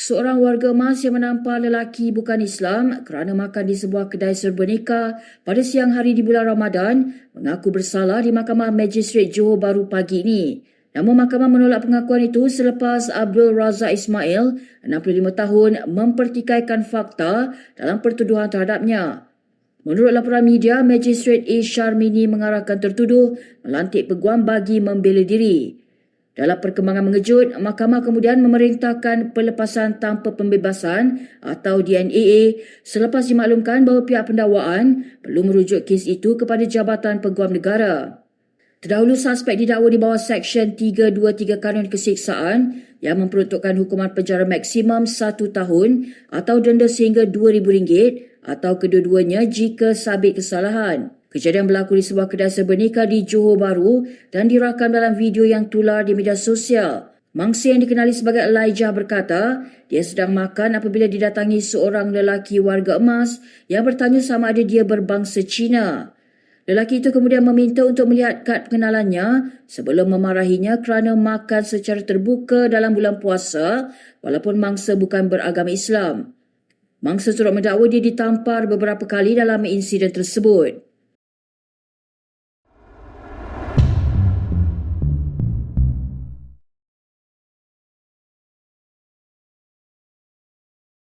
Seorang warga emas yang menampar lelaki bukan Islam kerana makan di sebuah kedai serba pada siang hari di bulan Ramadan mengaku bersalah di Mahkamah Magistrate Johor Bahru pagi ini. Namun mahkamah menolak pengakuan itu selepas Abdul Razak Ismail, 65 tahun, mempertikaikan fakta dalam pertuduhan terhadapnya. Menurut laporan media, Magistrate A. Sharmini mengarahkan tertuduh melantik peguam bagi membela diri. Dalam perkembangan mengejut, mahkamah kemudian memerintahkan pelepasan tanpa pembebasan atau DNAA selepas dimaklumkan bahawa pihak pendakwaan perlu merujuk kes itu kepada Jabatan Peguam Negara. Terdahulu suspek didakwa di bawah Seksyen 323 Kanun Kesiksaan yang memperuntukkan hukuman penjara maksimum satu tahun atau denda sehingga RM2,000 atau kedua-duanya jika sabit kesalahan. Kejadian berlaku di sebuah kedai serba di Johor Bahru dan dirakam dalam video yang tular di media sosial. Mangsa yang dikenali sebagai Elijah berkata, dia sedang makan apabila didatangi seorang lelaki warga emas yang bertanya sama ada dia berbangsa Cina. Lelaki itu kemudian meminta untuk melihat kad pengenalannya sebelum memarahinya kerana makan secara terbuka dalam bulan puasa walaupun mangsa bukan beragama Islam. Mangsa turut mendakwa dia ditampar beberapa kali dalam insiden tersebut.